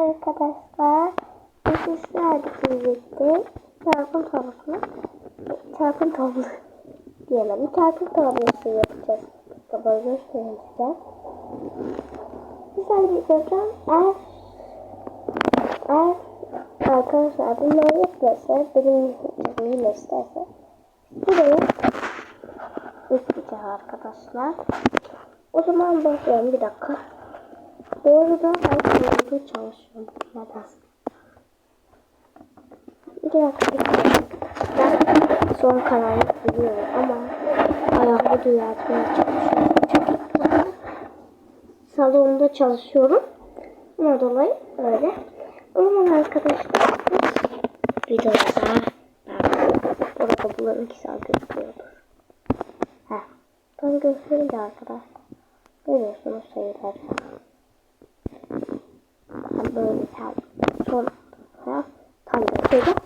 arkadaşlar. Sizlerle birlikte çarpım tablosunu çarpım tablosu diyelim. Çarpım tablosu yapacağız. Kabağı göstereyim size. Sizlerle birlikte yapacağım. Eğer eğer arkadaşlar bunları yapmasa benim çizmeyi isterse buraya ekleyeceğim arkadaşlar. O zaman başlayalım bir dakika. Bu arada ben konuda çalışıyorum. Nedense. Bir dakika. Ben son kararı biliyorum ama ayağımı düzeltmeye çalışıyorum. Çünkü salonda çalışıyorum. Buna dolayı öyle. O zaman arkadaşlar videoda orada bulanık iki saat gözüküyordur. Heh. Tam göstereyim de arkadaşlar. Görüyorsunuz sayıları. Tam böyle tam son taraf tam göstereceğim.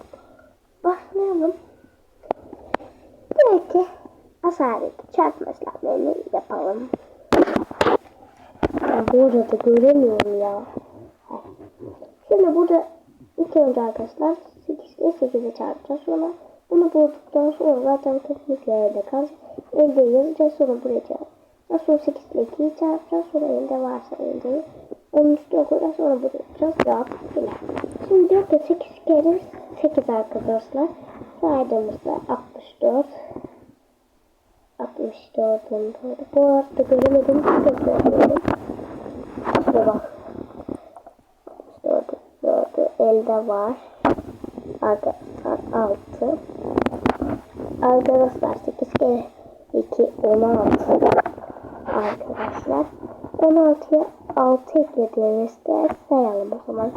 Başlayalım. Belki asalet çarpma işlemlerini yapalım. Ya bu arada göremiyorum ya. Şimdi burada ilk önce arkadaşlar 8 ile 8'e çarpacağız. Sonra bunu bulduktan sonra zaten kesinlikle elde kalacak. Elde yazacağız sonra buraya çarpacağız. Sonra 8 ile 2'yi çarpacağız. Sonra elde varsa eldeyi. Onun üstüne koyacağız. Sonra buraya yapacağız. Cevap bile. Şimdi diyor ki 8 kere 8 arkadaşlar. Saydığımızda 64. 64 Bu arada göremedim. Çok göremedim. İşte bak. 64 4 elde var. Arkadaşlar 6. Arkadaşlar 8 kere 2 16 arkadaşlar. 16'ya 6 eklediğimizde sayalım o zaman.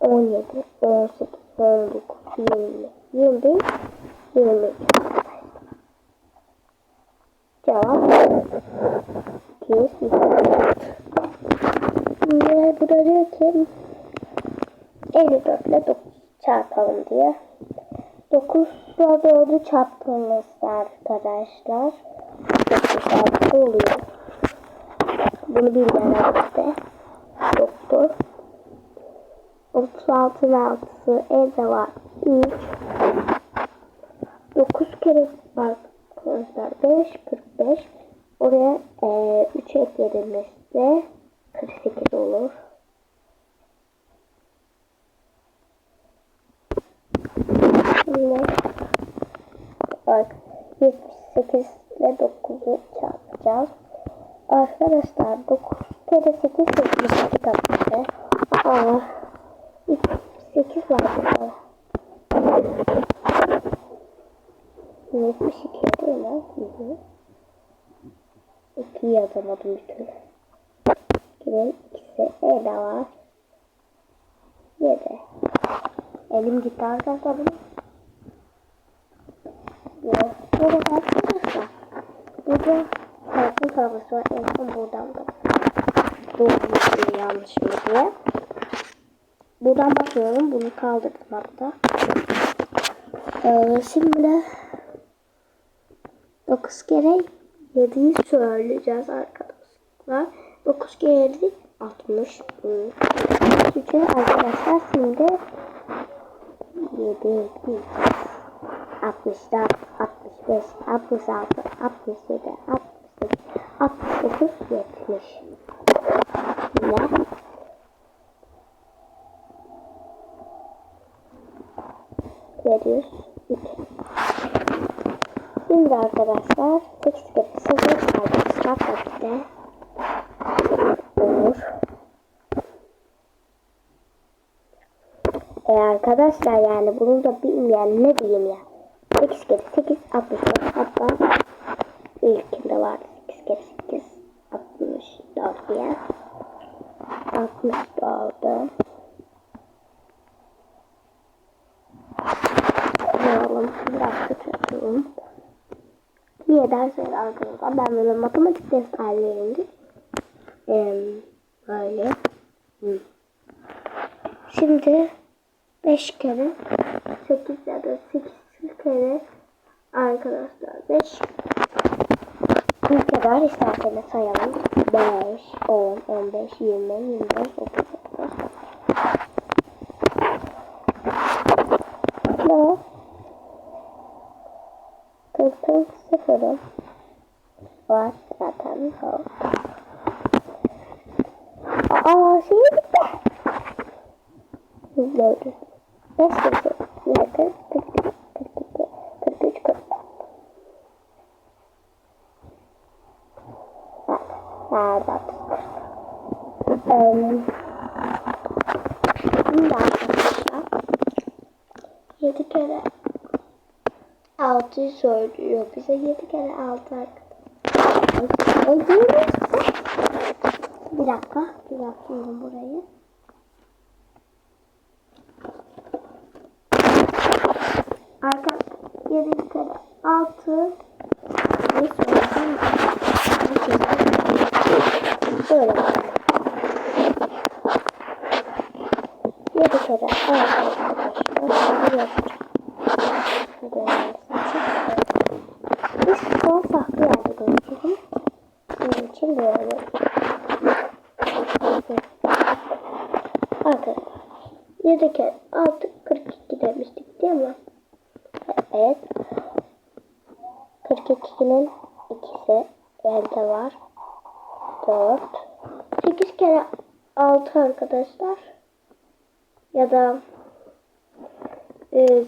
17, 18, 19, 20, 21, 22. Cevap 224. Şimdi burada diyor ki 54 ile 9 çarpalım diye. 9 ile 4'ü çarptığımızda arkadaşlar 96 oluyor. Bunu bilmeyenler işte yoktur. 36'ın 6'sı elde var 3 9 kere var arkadaşlar 5 45 oraya e, 3 eklediğimizde 48 olur. Yine bak 78 ile 9'u çarpacağız. Arkadaşlar 9 kere 8 72 kapısı. Aa 8 var burada. 72 değil mi? Hı hı. 2 yazamadım bir türlü. 2'nin ikisi E'de var. 7. Elim gitti arkadaşlar benim. Yok. Burada arkadaşlar. Burada kavgası var. En son buradan da. Doğru yanlış mı diye. Buradan başlıyorum. Bunu kaldırdım hatta. Ee, şimdi 9 kere 7'yi söyleyeceğiz arkadaşlar. 9 kere 7 60. Çünkü arkadaşlar şimdi 7 64 65 66 67 68 69 70 Yine veriyoruz. 2. Şimdi arkadaşlar 8 kere 0 arkadaşlar tabii de olur. E arkadaşlar yani bunu da bilmeyen ne diyeyim ya. 8 kere 8 64 hatta ilkinde vardı 8 kere 8 64 diye. 64 alalım. Biraz kötü Niye derseniz arkadaşlar ben böyle matematik derslerinde ee, böyle Hı. şimdi 5 kere 8 ya da 8 kere arkadaşlar 5 30 kadar isterseniz sayalım. 5, 10, 15, 20, 25, 30. Ne? Kırkın sıfırı var zaten. Aa şey bitti. Gördüm. Nasıl? Bakın. Zaten. Um, Şimdi arkadaşlar. Yedi kere altıyı söylüyor. Bize yedi kere altı arkadaşlar. Bir dakika. Bir yapıyorum burayı. Arkadaşlar yedi kere altı ne söyleyeyim? Böyle. Yedi kere altı arkadaşlar. Bunu yapacağım. Biz son farklı yerde görüşelim. Bunun için böyle. Arkadaşlar. 7 kere 6 42 demiştik değil mi? Evet. 42'nin ikisi elde var. 4. 8 kere 6 arkadaşlar. Ya da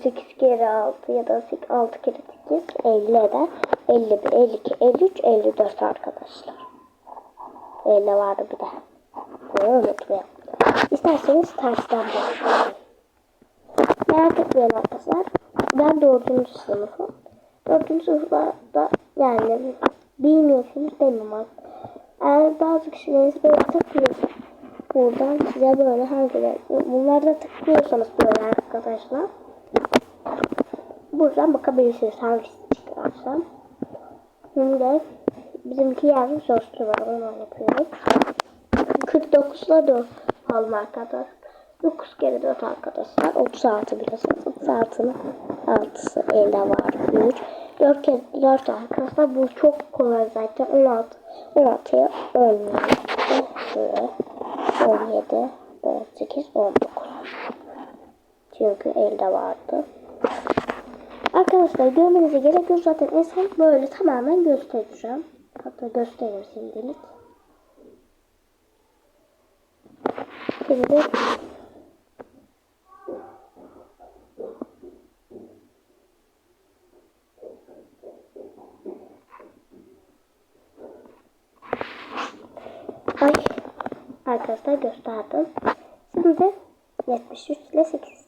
8 kere 6 ya da 6 kere 8 50 eder. 51, 52, 53, 54 arkadaşlar. 50 vardı bir de. Bunu unutmayalım. İsterseniz tersten başlayalım. Merak etmeyin arkadaşlar. Ben dördüncü sınıfım. Dördüncü sınıflarda yani bilmiyorsunuz demem Eğer bazı kişileriniz böyle takıyor. Buradan size böyle hangileri bunlarda tıklıyorsanız böyle arkadaşlar. Buradan bakabilirsiniz hangisi çıkarsa. Şimdi bizimki yarım soslu var. Onu yapıyoruz. 49'la 4 alma arkadaşlar. 9 kere 4 arkadaşlar. 36 biliyorsunuz. 36'nın 6'sı elde var. 3. 4 kere 4 arkadaşlar. Bu çok kolay zaten. 16. 16'ya 17. 17. 18. 19. Çünkü elde vardı. Arkadaşlar görmenize gerek yok zaten en son böyle tamamen göstereceğim. Hatta göstereyim şimdilik. Şimdi Ay arkadaşlar gösterdim. Şimdi 73 ile 8.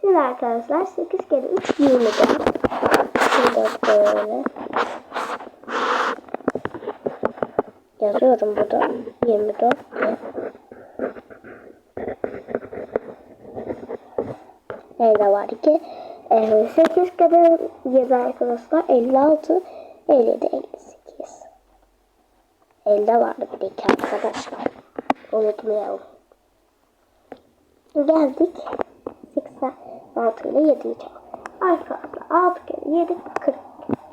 Şimdi arkadaşlar 8 kere 3 24. Şimdi böyle yazıyorum burada 24 diye. Elde var ki e, 8 kere 7 arkadaşlar 56 57 58 Elde vardı bir iki arkadaşlar. Unutmayalım. Geldik. 86 ile 7'yi çarp. Arkadaşlar 6 kere 7 40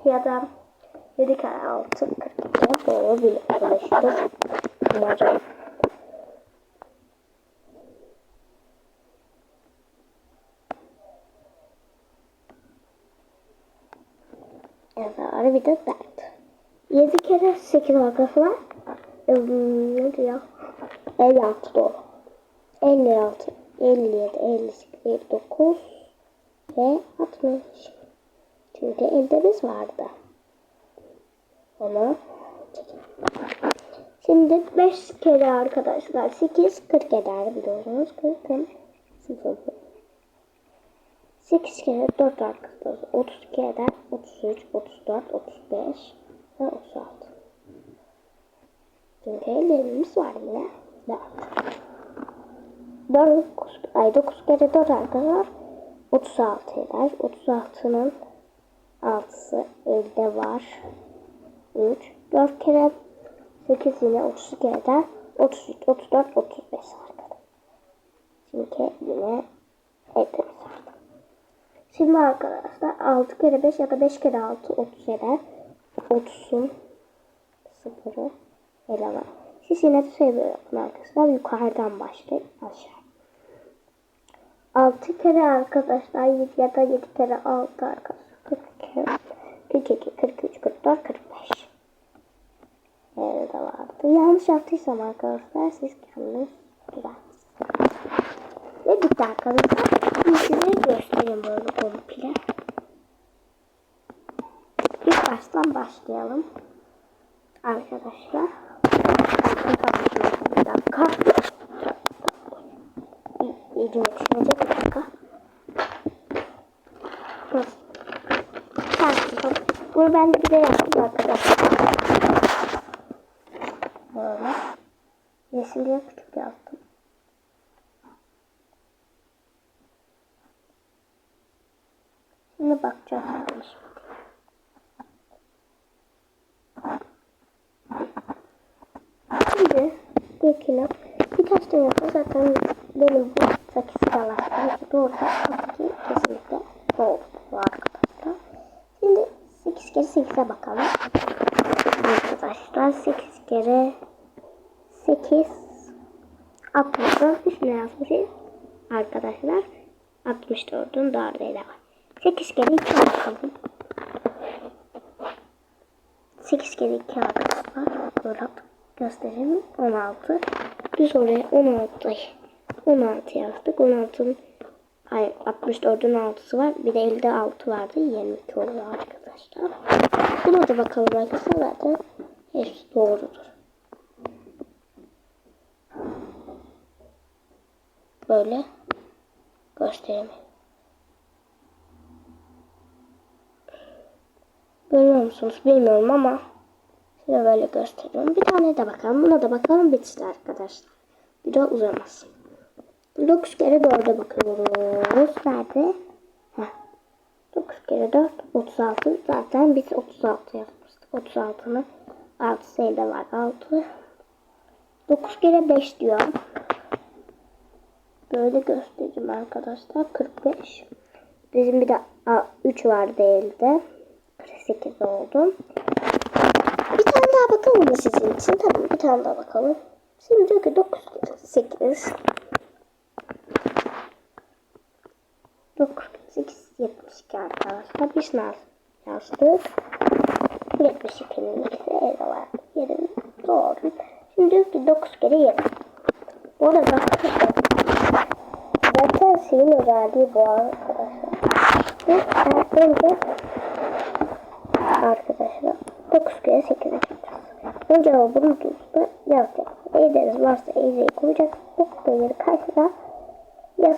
ya da 7 kere 6 42 doğru birleştir. Umarım. Yazar bir de 4. 7 kere 8 arkadaşlar. Hmm, ne diyor? 56 doğru. 56, 57, 58, 59 ve 60. Çünkü elde biz vardı. Onu. Şimdi 5 kere arkadaşlar 8 40 eder biliyorsunuz. 40 40 0 8 kere 4 arkadaşlar 32 eder. 33, 34, 35 ve 36. Çünkü ellerimiz var yine. 4. 4 ay 9 kere 4 arkadaşlar 36 eder. 36'nın 6'sı elde var. 3. 4 kere 8 yine 32 eder. 33, 34, 35 arkadaşlar. Çünkü yine elde var. Şimdi arkadaşlar 6 kere 5 ya da 5 kere 6 30 eder. 30'un sıfırı ele var. Siz yine de yapın arkadaşlar. Yukarıdan başlayın aşağı. 6 kere arkadaşlar 7 ya da 7 kere 6 arkadaşlar. 42, 42, 43, 44, arkadaşlar 45. Nerede vardı? Yanlış yaptıysam arkadaşlar siz kendiniz düzeltiniz. Ve bitti arkadaşlar. Şimdi size göstereyim böyle komple. İlk baştan başlayalım. Arkadaşlar. Bir. İyice düşünecek bir dakika. Dur. Tamam. Bunu ben bir de yaptım arkadaşlar. Böyle. Yeşilliğe küçük yazdım. Şimdi bakacağız. Şimdi ilkine birkaç tane yapıyor. Zaten benim bu sakız sıralaştığım doğru tabii ki kesinlikle bu arkadaşlar. Şimdi 8 kere 8'e bakalım. Arkadaşlar 8 kere 8 64 üstüne yazmışız. Arkadaşlar 64'ün dördüyle var. 8 kere 2 bakalım. 8 kere 2 arkadaşlar. Böyle göstereyim. 16. Biz oraya 16 16 yazdık. 16'nın ay 64'ün 6'sı var. Bir de elde 6 vardı. 22 oluyor arkadaşlar. Buna da bakalım arkadaşlar. Zaten hepsi doğrudur. Böyle göstereyim. Görüyor musunuz bilmiyorum ama size böyle gösteriyorum. Bir tane de bakalım. Buna da bakalım bitsin arkadaşlar. Bir de uzamaz. 9 kere 4'e bakıyoruz. Nerede? Heh. 9 kere 4 36. Zaten biz 36 yapmıştık. 36'nın 6 sayıda var. 6. 9 kere 5 diyor. Böyle göstereceğim arkadaşlar. 45. Bizim bir de 3 vardı elde. 48 oldu. Bir tane daha bakalım mı sizin için? Tabii bir tane daha bakalım. Şimdi diyor ki 9 8 9 8 72 arkadaşlar. Biz ne yazdık? 72'nin ikisi elde var. Yerim doğru. Şimdi diyor ki 9 kere 7. Bu arada zaten şeyin özelliği bu arkadaşlar. Önce arkadaşlar 9 kere 8 yapacağız. Önce bunu tutsa yazacağız. Eğdeniz varsa eğdeyi koyacağız. Nokta yeri karşıda yaz,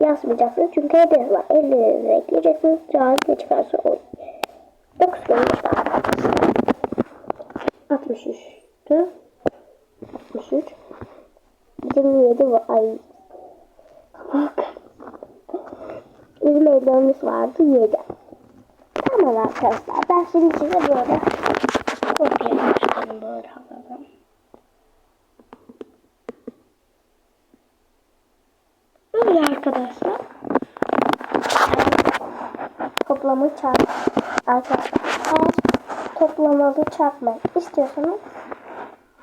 yazmayacaksınız. Çünkü eğdeniz var. Ellerinizi ekleyeceksiniz. Cevap ne çıkarsa o. 9 kere 7 arkadaşlar. 63'tü. 63. 27 var. Ay. Bak. Evlerimiz vardı 7. Tamam arkadaşlar. Ben şimdi size böyle kopya böyle havadan. Böyle arkadaşlar. Toplamı çarp. Arkadaşlar eğer toplamalı çarpmak istiyorsanız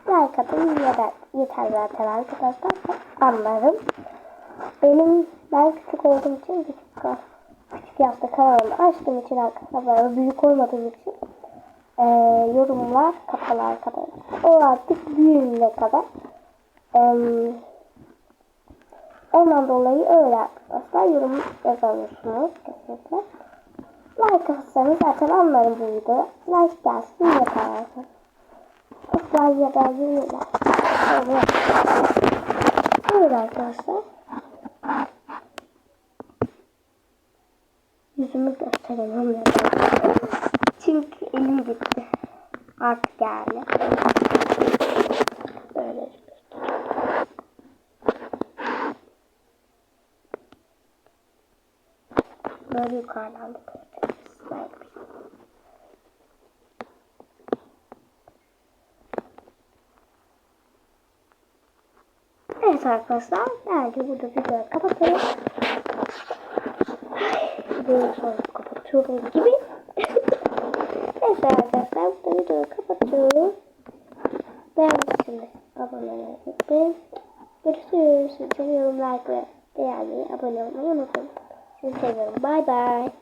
like atın yeter, yeter zaten arkadaşlar. Anlarım. Benim ben küçük olduğum için küçük küçük yaşta kanalımı açtığım için arkadaşlar büyük olmadığım için e, yorumlar kapalı arkadaşlar. O artık büyüğüne kadar. E, ondan dolayı öyle arkadaşlar yorum yazıyorsunuz kesinlikle. Like atsanız zaten anlarım bu videoyu. Like gelsin yeter. Çok like ya da 20 like. Öyle. Öyle arkadaşlar. Yüzümü gösteremem ya. Çünkü elim gitti. Artık yani. Böyle Böyle yukarıdan da gösteririz. Evet arkadaşlar. Bence burada videoyu kapatalım. Videoyu sonra kapatıyorum gibi. Neyse arkadaşlar. Burada videoyu kapatıyorum. Beğenmişsiniz. Abone olmayı unutmayın. Görüşürüz. Seviyorum like ve beğenmeyi, abone olmayı unutmayın. Seviyorum. Bye bye.